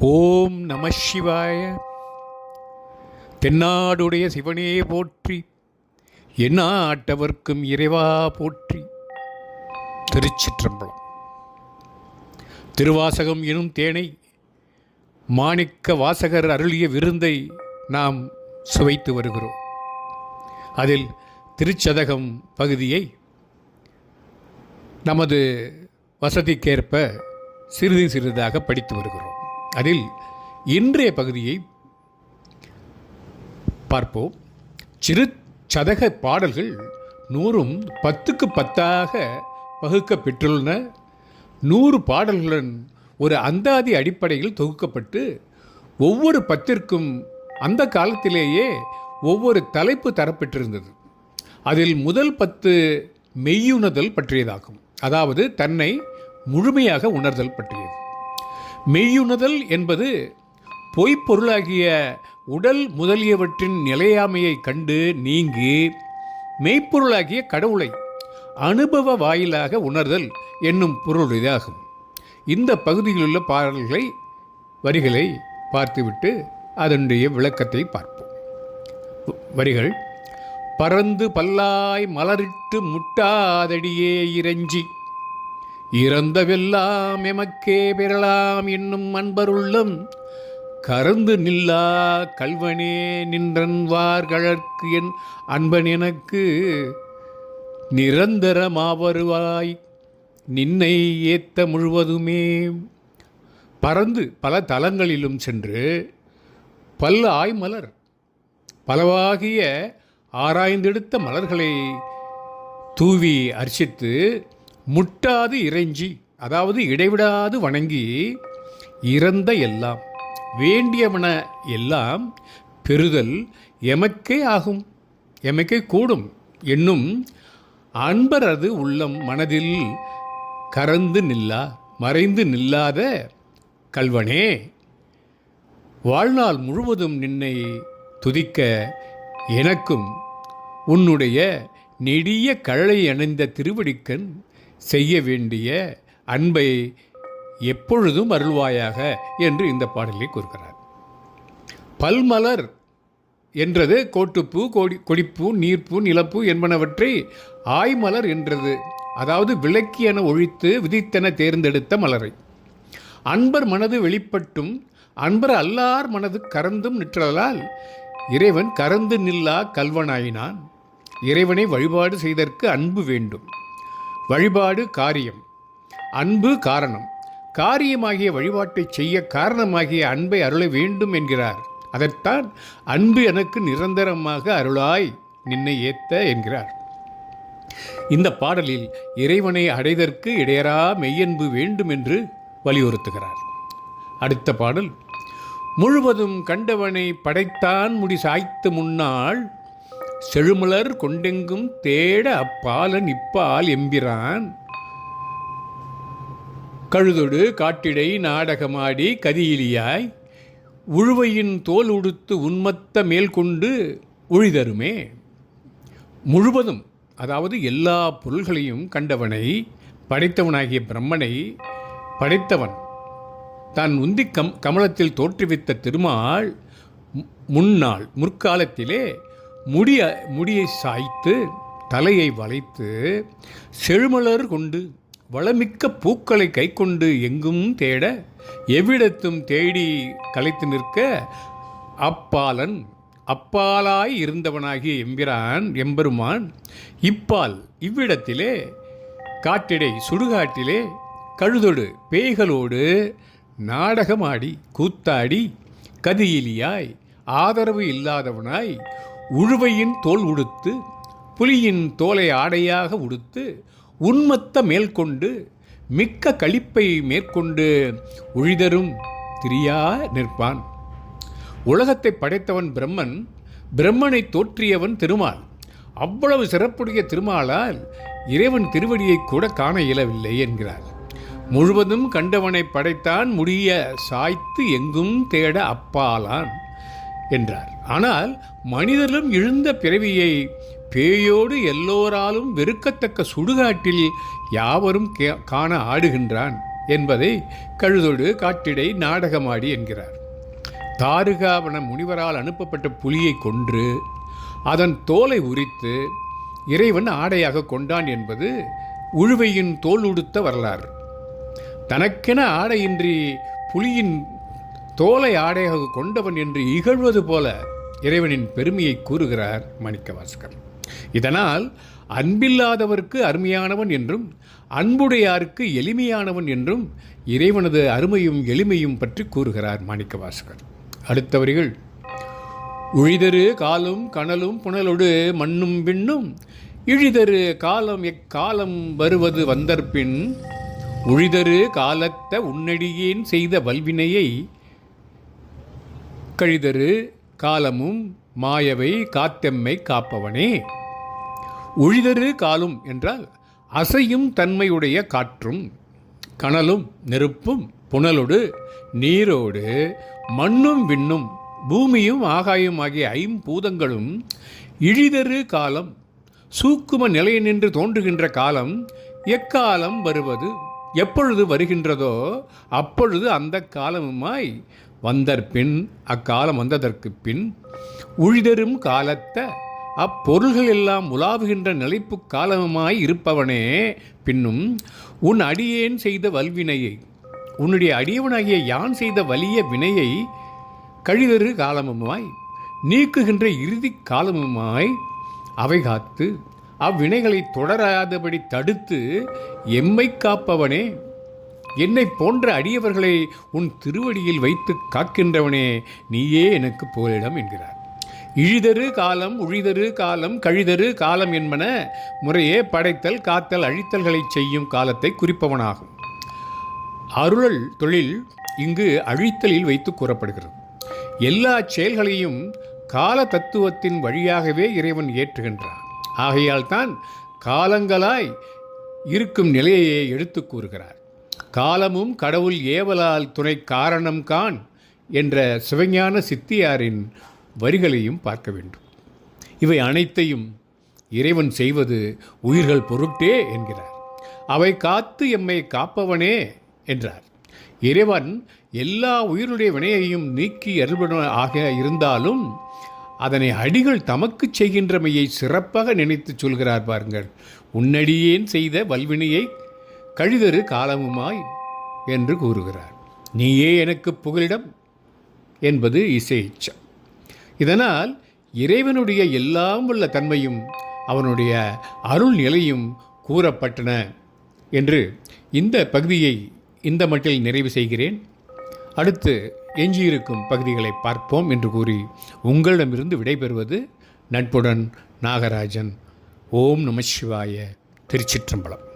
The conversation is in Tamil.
ஓம் நம சிவாய. தென்னாடுடைய சிவனே போற்றி என்னாட்டவர்க்கும் இறைவா போற்றி. திருச்சிற்றம்பலம். திருவாசகம் எனும் தேனை மாணிக்க வாசகர் அருளிய விருந்தை நாம் சுவைத்து வருகிறோம். அதில் திருச்சதகம் பகுதியை நமது வசதிக்கேற்ப சிறிது சிறிதாக படித்து வருகிறோம். அதில் இன்றைய பகுதியை பார்ப்போம். சிறு சதக பாடல்கள் நூறும் பத்துக்கு பத்தாக பகுக்க பெற்றுள்ளன. நூறு பாடல்களுடன் ஒரு அந்தாதி அடிப்படையில் தொகுக்கப்பட்டு ஒவ்வொரு பத்திற்கும் அந்த காலத்திலேயே ஒவ்வொரு தலைப்பு தரப்பெற்றிருந்தது. அதில் முதல் பத்து மெய்யுணர்தல் பற்றியதாகும். அதாவது தன்னை முழுமையாக உணர்தல் பற்றியது. மெய்யுணர்தல் என்பது பொய்ப்பொருளாகிய உடல் முதலியவற்றின் நிலையாமையை கண்டு நீங்கி மெய்ப்பொருளாகிய கடவுளை அனுபவ வாயிலாக உணர்தல் என்னும் பொருளுடையதாகும் இந்த பகுதியிலுள்ள பாடல்களை வரிகளை பார்த்துவிட்டு அதனுடைய விளக்கத்தை பார்ப்போம். வரிகள் பறந்து பல்லாய் மலரிட்டு முட்டாதடியே இறைஞ்சி இறந்தவெல்லாம் எமக்கே பெறலாம் என்னும் அன்பருள்ளம். கருந்து நில்லா கல்வனே நின்றன்வார்களற்கு என் அன்பன் எனக்கு. நிரந்தரமாவருவாய் நின்னை ஏத்த முழுவதுமே. பறந்து பல தலங்களிலும் சென்று பல் ஆய்மலர் பலவாகிய ஆராய்ந்தெடுத்த மலர்களை தூவி அர்ச்சித்து முட்டாது இறைஞ்சி அதாவது இடைவிடாது வணங்கி இறந்த எல்லாம் வேண்டியவன எல்லாம் பெறுதல் எமக்கே ஆகும் எமக்கே கூடும் என்னும் அன்பரது உள்ளம் மனதில் கறந்து நில்லா மறைந்து நில்லாத கல்வனே வாழ்நாள் முழுவதும் நின்னை துதிக்க எனக்கும் உன்னுடைய நெடிய கழலை அணிந்த திருவடிக்கண் செய்ய வேண்டிய அன்பை எப்பொழுதும் அருள்வாயாக என்று இந்த பாடலில் கூறுகிறார். பல்மலர் என்றது கோட்டுப்பூ கொடி கொடிப்பூ நீர்ப்பூ நிலப்பூ என்பனவற்றை ஆய்மலர் என்றது அதாவது விளக்கியென ஒழித்து விதித்தென தேர்ந்தெடுத்த மலரை. அன்பர் மனது வெளிப்பட்டும் அன்பர் அல்லார் மனது கறந்தும் நிற்றலால் இறைவன் கறந்து நில்லா கல்வனாயினான். இறைவனை வழிபாடு செய்தற்கு அன்பு வேண்டும். வழிபாடு காரியம். அன்பு காரணம். காரியமாகிய வழிபாட்டை செய்ய காரணமாகிய அன்பை அருள வேண்டும் என்கிறார். அதைத்தான் அன்பு எனக்கு நிரந்தரமாக அருளாய் நின்னை ஏத்த என்கிறார். இந்த பாடலில் இறைவனை அடைதற்கு இடையரா மெய்யன்பு வேண்டும் என்று வலியுறுத்துகிறார். அடுத்த பாடல். முழுவதும் கண்டவனை படைத்தான் முடி சாய்த்து முன்னாள் செழுமலர் கொண்டெங்கும் தேட அப்பாலன் இப்பால் எம்பிரான். கழுதொடு காட்டிடை நாடகமாடி கதியிலியாய் உழுவையின் தோல் உடுத்து உன்மத்த மேல் கொண்டு உழிதருமே. முழுவதும் அதாவது எல்லா பொருள்களையும் கண்டவனை படைத்தவனாகிய பிரம்மனை படைத்தவன். தான் உந்தி கம் கமலத்தில் தோற்றுவித்த திருமால் மு- முன்னாள் முற்காலத்திலே முடிய முடியை சாய்த்து தலையை வளைத்து செழுமலர் கொண்டு வளமிக்க பூக்களை கைக்கொண்டு எங்கும் தேட எவ்விடத்தும் தேடி கலைத்து நிற்க அப்பாலன் அப்பாலாய் இருந்தவனாகிய எம்பிரான் எம்பெருமான் இப்பால் இவ்விடத்திலே காட்டிடை சுடுகாட்டிலே கழுதொடு பேய்களோடு நாடகமாடி கூத்தாடி கதியிலியாய் ஆதரவு இல்லாதவனாய் உழுவையின் தோல் உடுத்து புலியின் தோலை ஆடையாக உடுத்து உன்மத்த மேற்கொண்டு மிக்க களிப்பை மேற்கொண்டு உழிதரும் திரியா நிற்பான். உலகத்தை படைத்தவன் பிரம்மன் பிரம்மனை தோற்றியவன் திருமால். அவ்வளவு சிறப்புடைய திருமாலால் இறைவன் திருவடியை கூட காண இயலவில்லை என்கிறார். முழுவதும் கண்டவனை படைத்தான் முடிய சாய்த்து எங்கும் தேட அப்பாலான். என்றார். ஆனால் மனிதர்களும் எழுந்த பிறவியை பேயோடு எல்லோராலும் வெறுக்கத்தக்க சுடுகாட்டில் யாவரும் கே- காண ஆடுகின்றான் என்பதை கழுதொடு காட்டிடை நாடகமாடி என்கிறார். தாருகாவன முனிவரால் அனுப்பப்பட்ட புலியை கொன்று அதன் தோலை உரித்து இறைவன் ஆடையாக கொண்டான் என்பது உழுவையின் தோல் உடுத்த வரலாறு. தனக்கென ஆடையின்றி புலியின் தோலை ஆடையாக கொண்டவன் என்று இகழ்வது போல இறைவனின் பெருமையை கூறுகிறார் மாணிக்கவாசகர். இதனால் அன்பில்லாதவர்க்கு அருமையானவன் என்றும் அன்புடையாருக்கு எளிமையானவன் என்றும் இறைவனது அருமையும் எளிமையும் பற்றி கூறுகிறார் மாணிக்கவாசகர். அடுத்த வரிகள் உழிதரு காலும் கனலும் புனலொடு மண்ணும் விண்ணும் இழிதரு காலம் எக்காலம் வருவது வந்தற்பின் உழிதரு காலத்த உன்னடியேன் செய்த வல்வினையை கழிதரு காலமும் மாயவை காத்தெம்மை காப்பவனே. உழிதரு காலும் என்றால் அசையும் தன்மையுடைய காற்றும் கனலும் நெருப்பும் புனலோடு நீரோடு மண்ணும் விண்ணும் பூமியும் ஆகாயும் ஆகிய ஐம்பூதங்களும் இழிதரு காலம் சூக்கும நிலை நின்று தோன்றுகின்ற காலம் எக்காலம் வருவது எப்பொழுது வருகின்றதோ அப்பொழுது அந்த காலமுமாய் வந்தற்பின் அக்காலம் வந்ததற்கு பின் உழிதரும் காலத்த அப்பொருள்கள் எல்லாம் உலாவுகின்ற நிலைப்பு காலமுமாய் இருப்பவனே பின்னும் உன் அடியேன் செய்த வல்வினையை உன்னுடைய அடியவனாகிய யான் செய்த வலிய வினையை கழிதரு காலமுமாய் நீக்குகின்ற இறுதி காலமுமாய் அவை காத்து அவ்வினைகளை தொடராதபடி தடுத்து எம்மை காப்பவனே என்னை போன்ற அடியவர்களை உன் திருவடியில் வைத்து காக்கின்றவனே நீயே எனக்கு புகலிடம் என்கிறார். இழிதரு காலம் உழிதரு காலம் கழிதரு காலம் என்பன முறையே படைத்தல் காத்தல் அழித்தல்களை செய்யும் காலத்தை குறிப்பவனாகும். அருளல் தொழில் இங்கு அழித்தலில் வைத்து கூறப்படுகிறது. எல்லா செயல்களையும் கால தத்துவத்தின் வழியாகவே இறைவன் ஏற்றுகின்றான். ஆகையால் தான் காலங்களாய் இருக்கும் நிலையையே எடுத்து கூறுகிறார். காலமும் கடவுள் ஏவலால் துணை காரணம் கான் என்ற சிவஞான சித்தியாரின் வரிகளையும் பார்க்க வேண்டும். இவை அனைத்தையும் இறைவன் செய்வது உயிர்கள் பொருட்டே என்கிறார். அவை காத்து எம்மை காப்பவனே என்றார். இறைவன் எல்லா உயிருடைய வினையையும் நீக்கி அருள்பட ஆக இருந்தாலும் அதனை அடிகள் தமக்கு செய்கின்றமையை சிறப்பாக நினைத்து சொல்கிறார் பாருங்கள். உன்னடியேன் செய்த வல்வினையை கழிதரு காலமுமாய் என்று கூறுகிறார். நீயே எனக்கு புகலிடம் என்பது இசை இச்சம். இதனால் இறைவனுடைய எல்லாம் உள்ள தன்மையும் அவனுடைய அருள் நிலையும் கூறப்பட்டன என்று இந்த பகுதியை இந்த மட்டில் நிறைவு செய்கிறேன். அடுத்து எஞ்சியிருக்கும் பகுதிகளை பார்ப்போம் என்று கூறி உங்களிடமிருந்து விடைபெறுவது நட்புடன் நாகராஜன். ஓம் நம சிவாய. திருச்சிற்றம்பலம்.